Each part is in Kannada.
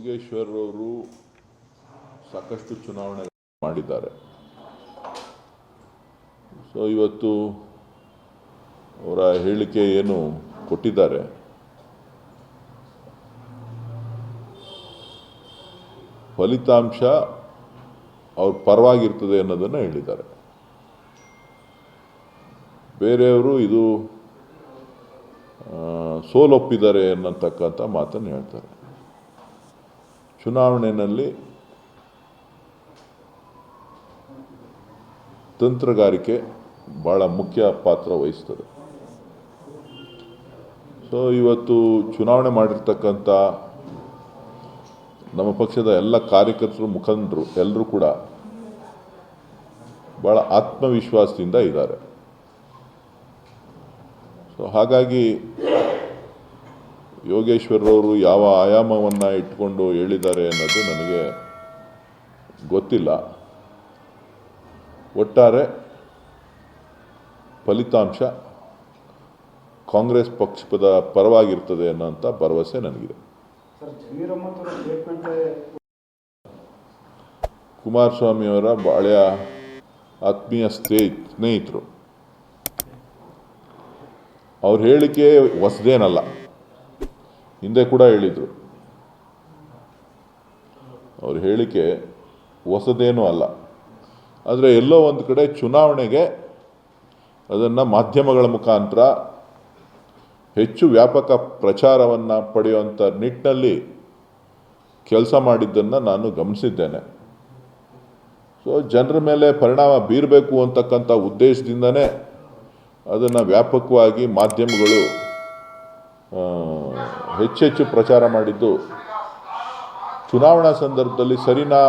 ಯೋಗೇಶ್ವರ್ ಅವರು ಸಾಕಷ್ಟು ಚುನಾವಣೆ ಮಾಡಿದ್ದಾರೆ. ಸೊ ಇವತ್ತು ಅವರ ಹೇಳಿಕೆ ಏನು ಕೊಟ್ಟಿದ್ದಾರೆ? ಫಲಿತಾಂಶ ಅವ್ರ ಪರವಾಗಿರ್ತದೆ ಅನ್ನೋದನ್ನು ಹೇಳಿದ್ದಾರೆ. ಬೇರೆಯವರು ಇದು ಸೋಲೊಪ್ಪಿದ್ದಾರೆ ಅನ್ನತಕ್ಕಂಥ ಮಾತನ್ನು ಹೇಳ್ತಾರೆ. ಚುನಾವಣೆಯಲ್ಲಿ ತಂತ್ರಗಾರಿಕೆ ಭಾಳ ಮುಖ್ಯ ಪಾತ್ರ ವಹಿಸ್ತದೆ. ಸೊ ಇವತ್ತು ಚುನಾವಣೆ ಮಾಡಿರ್ತಕ್ಕಂಥ ನಮ್ಮ ಪಕ್ಷದ ಎಲ್ಲ ಕಾರ್ಯಕರ್ತರು, ಮುಖಂಡರು ಎಲ್ಲರೂ ಕೂಡ ಭಾಳ ಆತ್ಮವಿಶ್ವಾಸದಿಂದ ಇದ್ದಾರೆ. ಸೊ ಹಾಗಾಗಿ ಯೋಗೇಶ್ವರವರು ಯಾವ ಆಯಾಮವನ್ನು ಇಟ್ಕೊಂಡು ಹೇಳಿದ್ದಾರೆ ಅನ್ನೋದು ನನಗೆ ಗೊತ್ತಿಲ್ಲ. ಒಟ್ಟಾರೆ ಫಲಿತಾಂಶ ಕಾಂಗ್ರೆಸ್ ಪಕ್ಷದ ಪರವಾಗಿರ್ತದೆ ಅನ್ನೋಂಥ ಭರವಸೆ ನನಗಿದೆ. ಕುಮಾರಸ್ವಾಮಿಯವರ ಹಳೆಯ ಆತ್ಮೀಯ ಸ್ನೇ ಸ್ನೇಹಿತರು. ಅವ್ರ ಹೇಳಿಕೆ ಹೊಸದೇನಲ್ಲ. ಹಿಂದೆ ಕೂಡ ಹೇಳಿದರು. ಅವ್ರ ಹೇಳಿಕೆ ಹೊಸದೇನೂ ಅಲ್ಲ. ಆದರೆ ಎಲ್ಲೋ ಒಂದು ಕಡೆ ಚುನಾವಣೆಗೆ ಅದನ್ನು ಮಾಧ್ಯಮಗಳ ಮುಖಾಂತರ ಹೆಚ್ಚು ವ್ಯಾಪಕ ಪ್ರಚಾರವನ್ನು ಪಡೆಯುವಂಥ ನಿಟ್ಟಿನಲ್ಲಿ ಕೆಲಸ ಮಾಡಿದ್ದನ್ನು ನಾನು ಗಮನಿಸಿದ್ದೇನೆ. ಸೊ ಜನರ ಮೇಲೆ ಪರಿಣಾಮ ಬೀರಬೇಕು ಅಂತಕ್ಕಂಥ ಉದ್ದೇಶದಿಂದನೇ ಅದನ್ನು ವ್ಯಾಪಕವಾಗಿ ಮಾಧ್ಯಮಗಳು ಹೆಚ್ಚೆಚ್ಚು ಪ್ರಚಾರ ಮಾಡಿದ್ದು ಚುನಾವಣಾ ಸಂದರ್ಭದಲ್ಲಿ ಸರಿನಾ?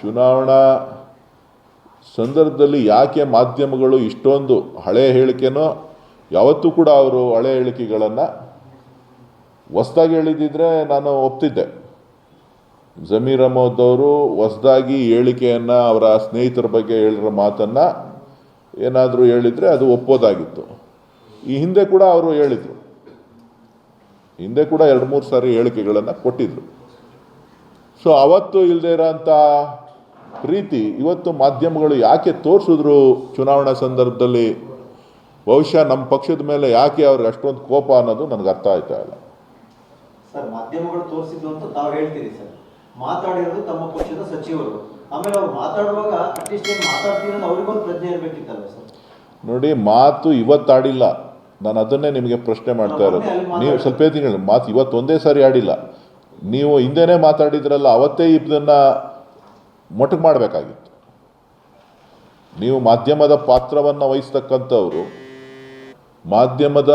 ಚುನಾವಣಾ ಸಂದರ್ಭದಲ್ಲಿ ಯಾಕೆ ಮಾಧ್ಯಮಗಳು ಇಷ್ಟೊಂದು ಹಳೆಯ ಹೇಳಿಕೆನೋ, ಯಾವತ್ತೂ ಕೂಡ ಅವರು ಹಳೆ ಹೇಳಿಕೆಗಳನ್ನು ಹೊಸ್ದಾಗಿ ಹೇಳಿದಿದ್ರೆ ನಾನು ಒಪ್ತಿದ್ದೆ. ಜಮೀರ್ ಅಹಮದ್ ಅವರು ಹೊಸ್ದಾಗಿ ಹೇಳಿಕೆಯನ್ನು ಅವರ ಸ್ನೇಹಿತರ ಬಗ್ಗೆ ಹೇಳಿರೋ ಮಾತನ್ನು ಏನಾದರೂ ಹೇಳಿದರೆ ಅದು ಒಪ್ಪೋದಾಗಿತ್ತು. ಈ ಹಿಂದೆ ಕೂಡ ಅವರು ಹೇಳಿದರು. ಹಿಂದೆ ಕೂಡ ಎರಡು ಮೂರು ಸಾರಿ ಹೇಳಿಕೆಗಳನ್ನು ಕೊಟ್ಟಿದ್ರು. ಸೊ ಅವತ್ತು ಇಲ್ಲದೆ ಇರೋಂಥ ಪ್ರೀತಿ ಇವತ್ತು ಮಾಧ್ಯಮಗಳು ಯಾಕೆ ತೋರಿಸಿದ್ರು ಚುನಾವಣಾ ಸಂದರ್ಭದಲ್ಲಿ? ಬಹುಶಃ ನಮ್ಮ ಪಕ್ಷದ ಮೇಲೆ ಯಾಕೆ ಅವ್ರಿಗೆ ಅಷ್ಟೊಂದು ಕೋಪ ಅನ್ನೋದು ನನಗೆ ಅರ್ಥ ಆಯ್ತಾ ಇಲ್ಲ. ಸರ್ ಮಾಧ್ಯಮಗಳು ತೋರಿಸಿದ್ದು ಅಂತ ತಾವು ಹೇಳ್ತೀರಿ ಸರ್. ಮಾತಾಡಿರೋದು ತಮ್ಮ ಪಕ್ಷದ ಸಚಿವರು. ಆಮೇಲೆ ಅವ್ರು ಮಾತಾಡುವಾಗ ಅಟ್ಲೀಸ್ಟ್ ಏನು ಮಾತಾಡ್ತೀನಿ ಅಂತ ಅವ್ರಿಗೊಂದು ಪ್ರಜ್ಞೆ ಇರಬೇಕಿತ್ತಲ್ಲ ಸರ್? ನೋಡಿ ಮಾತು ಇವತ್ತಾಡಿಲ್ಲ ನಾನು ಅದನ್ನೇ ನಿಮಗೆ ಪ್ರಶ್ನೆ ಮಾಡ್ತಾ ಇರೋದು. ನೀವು ಸ್ವಲ್ಪ ಹೇಳಿ. ಮಾತು ಇವತ್ತು ಒಂದೇ ಸಾರಿ ಆಡಿಲ್ಲ. ನೀವು ಹಿಂದೆನೇ ಮಾತಾಡಿದ್ರಲ್ಲ ಅವತ್ತೇ ಇದನ್ನು ಮೊಟಕು ಮಾಡಬೇಕಾಗಿತ್ತು. ನೀವು ಮಾಧ್ಯಮದ ಪಾತ್ರವನ್ನು ವಹಿಸ್ತಕ್ಕಂಥವ್ರು ಮಾಧ್ಯಮದ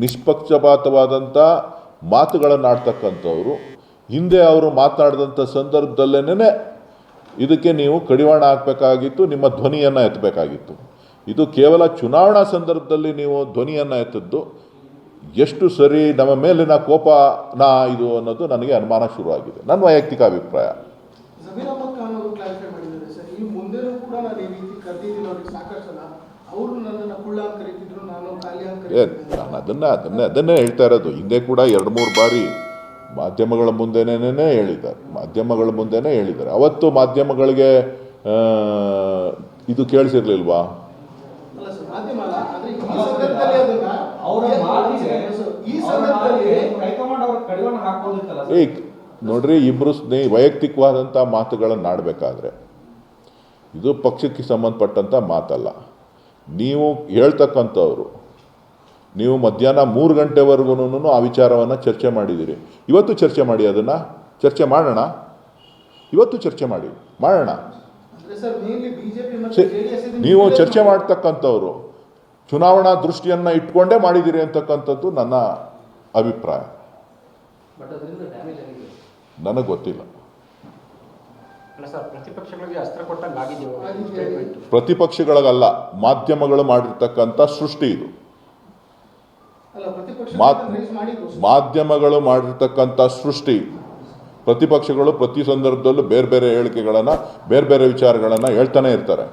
ನಿಷ್ಪಕ್ಷಪಾತವಾದಂಥ ಮಾತುಗಳನ್ನು ಆಡ್ತಕ್ಕಂಥವ್ರು ಹಿಂದೆ ಅವರು ಮಾತನಾಡಿದಂಥ ಸಂದರ್ಭದಲ್ಲೇನೆ ಇದಕ್ಕೆ ನೀವು ಕಡಿವಾಣ ಹಾಕಬೇಕಾಗಿತ್ತು ನಿಮ್ಮ ಧ್ವನಿಯನ್ನು ಎತ್ತಬೇಕಾಗಿತ್ತು. ಇದು ಕೇವಲ ಚುನಾವಣಾ ಸಂದರ್ಭದಲ್ಲಿ ನೀವು ಧ್ವನಿಯನ್ನು ಎತ್ತದ್ದು ಎಷ್ಟು ಸರಿ ನಮ್ಮ ಮೇಲಿನ ಕೋಪನ ಇದು ಅನ್ನೋದು ನನಗೆ ಅನುಮಾನ ಶುರುವಾಗಿದೆ. ನನ್ನ ವೈಯಕ್ತಿಕ ಅಭಿಪ್ರಾಯ. ಜಮೀರ್ ನಾನು ಅದನ್ನೇ ಅದನ್ನೇ ಅದನ್ನೇ ಹೇಳ್ತಾ ಇರೋದು. ಹಿಂದೆ ಕೂಡ ಎರಡು ಮೂರು ಬಾರಿ ಮಾಧ್ಯಮಗಳ ಮುಂದೆನೇ ಹೇಳಿದ್ದಾರೆ. ಮಾಧ್ಯಮಗಳ ಮುಂದೆನೇ ಹೇಳಿದ್ದಾರೆ. ಅವತ್ತು ಮಾಧ್ಯಮಗಳಿಗೆ ಇದು ಕೇಳಿಸಿರ್ಲಿಲ್ವಾ? ಅಲ್ಲ ಸರ್ ಮಾಧ್ಯಮ ಅಲ್ಲ ಸಂದರ್ಭದಲ್ಲಿ ಅದನ್ನ ಅವರ ಮಾತಿಗೆ ಈ ಸಂದರ್ಭದಲ್ಲಿ ಮಾತಿಗೆ ಹೈಕಮಾಂಡ್ ಹಾಕೋದಿತ್ತಲ್ಲ ಏ ನೋಡ್ರಿ ಇಬ್ಬರು ಸ್ನೇಹಿ ವೈಯಕ್ತಿಕವಾದಂಥ ಮಾತುಗಳನ್ನು ಆಡಬೇಕಾದ್ರೆ ಇದು ಪಕ್ಷಕ್ಕೆ ಸಂಬಂಧಪಟ್ಟಂಥ ಮಾತಲ್ಲ. ನೀವು ಹೇಳ್ತಕ್ಕಂಥವ್ರು ನೀವು ಮಧ್ಯಾಹ್ನ ಮೂರು ಗಂಟೆವರೆಗೂ ಆ ವಿಚಾರವನ್ನು ಚರ್ಚೆ ಮಾಡಿದ್ದೀರಿ ಇವತ್ತು ಚರ್ಚೆ ಮಾಡಿ ಅದನ್ನು. ಚರ್ಚೆ ಮಾಡೋಣ. ಇವತ್ತು ಚರ್ಚೆ ಮಾಡಿ. ಮಾಡೋಣ. ಅಂದ್ರೆ ಸರ್ ಮೇನ್ಲಿ ಬಿಜೆಪಿ ಮತ್ತು ಛೆ, ನೀವು ಚರ್ಚೆ ಮಾಡ್ತಕ್ಕಂಥವ್ರು. ಚುನಾವಣಾ ದೃಷ್ಟಿಯನ್ನು ಇಟ್ಕೊಂಡೇ ಮಾಡಿದ್ದೀರಿ ಅಂತಕ್ಕಂಥದ್ದು ನನ್ನ ಅಭಿಪ್ರಾಯ. ಬಟ್ ಅದರಿಂದ ಡ್ಯಾಮೇಜ್ ಆಗಿದೆ. ನನಗೆ ಗೊತ್ತಿಲ್ಲ. ಪ್ರತಿಪಕ್ಷಗಳಿಗಲ್ಲ ಮಾಧ್ಯಮಗಳು ಮಾಡಿರ್ತಕ್ಕಂಥ ಸೃಷ್ಟಿ ಇದು ಅಲ್ಲ ಪ್ರತಿಪಕ್ಷ ಮಾತ್- ರೈಸ್ ಮಾಡಿದ್ರು ಸರ್. ಮಾಧ್ಯಮಗಳು ಮಾಡಿರ್ತಕ್ಕಂಥ ಸೃಷ್ಟಿ ಪ್ರತಿಪಕ್ಷಗಳು ಪ್ರತಿ ಸಂದರ್ಭದಲ್ಲೂ ಬೇರೆ ಬೇರೆ ಹೇಳಿಕೆಗಳನ್ನು ಬೇರೆ ಬೇರೆ ವಿಚಾರಗಳನ್ನು ಹೇಳ್ತಾನೆ ಇರ್ತಾರೆ.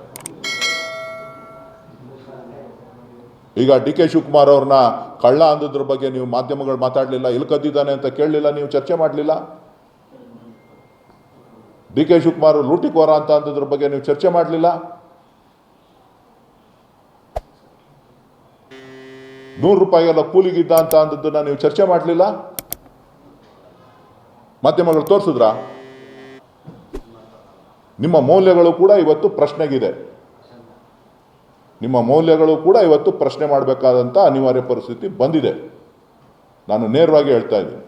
ಈಗ ಡಿ ಕೆ ಶಿವಕುಮಾರ್ ಅವ್ರನ್ನ ಕಳ್ಳ ಅಂದದ್ರ ಬಗ್ಗೆ ನೀವು ಮಾಧ್ಯಮಗಳು ಮಾತಾಡಲಿಲ್ಲ ಇಲ್ಲಿ ಕದ್ದಿದ್ದಾನೆ ಅಂತ ಕೇಳಲಿಲ್ಲ ನೀವು ಚರ್ಚೆ ಮಾಡಲಿಲ್ಲ? ಡಿ ಕೆ ಶಿವಕುಮಾರ್ ಲೂಟಿಕೋರ ಅಂತ ಅಂದದ್ರ ಬಗ್ಗೆ ನೀವು ಚರ್ಚೆ ಮಾಡಲಿಲ್ಲ? ನೂರು ರೂಪಾಯಿಗೆಲ್ಲ ಕೂಲಿಗಿದ್ದ ಅಂತ ಅಂದದ್ದನ್ನ ನೀವು ಚರ್ಚೆ ಮಾಡಲಿಲ್ಲ? ಮಾಧ್ಯಮಗಳು ತೋರಿಸಿದ್ರ? ನಿಮ್ಮ ಮೌಲ್ಯಗಳು ಕೂಡ ಇವತ್ತು ಪ್ರಶ್ನೆಗಿದೆ. ನಿಮ್ಮ ಮೌಲ್ಯಗಳು ಕೂಡ ಇವತ್ತು ಪ್ರಶ್ನೆ ಮಾಡಬೇಕಾದಂಥ ಅನಿವಾರ್ಯ ಪರಿಸ್ಥಿತಿ ಬಂದಿದೆ. ನಾನು ನೇರವಾಗಿ ಹೇಳ್ತಾ ಇದ್ದೀನಿ.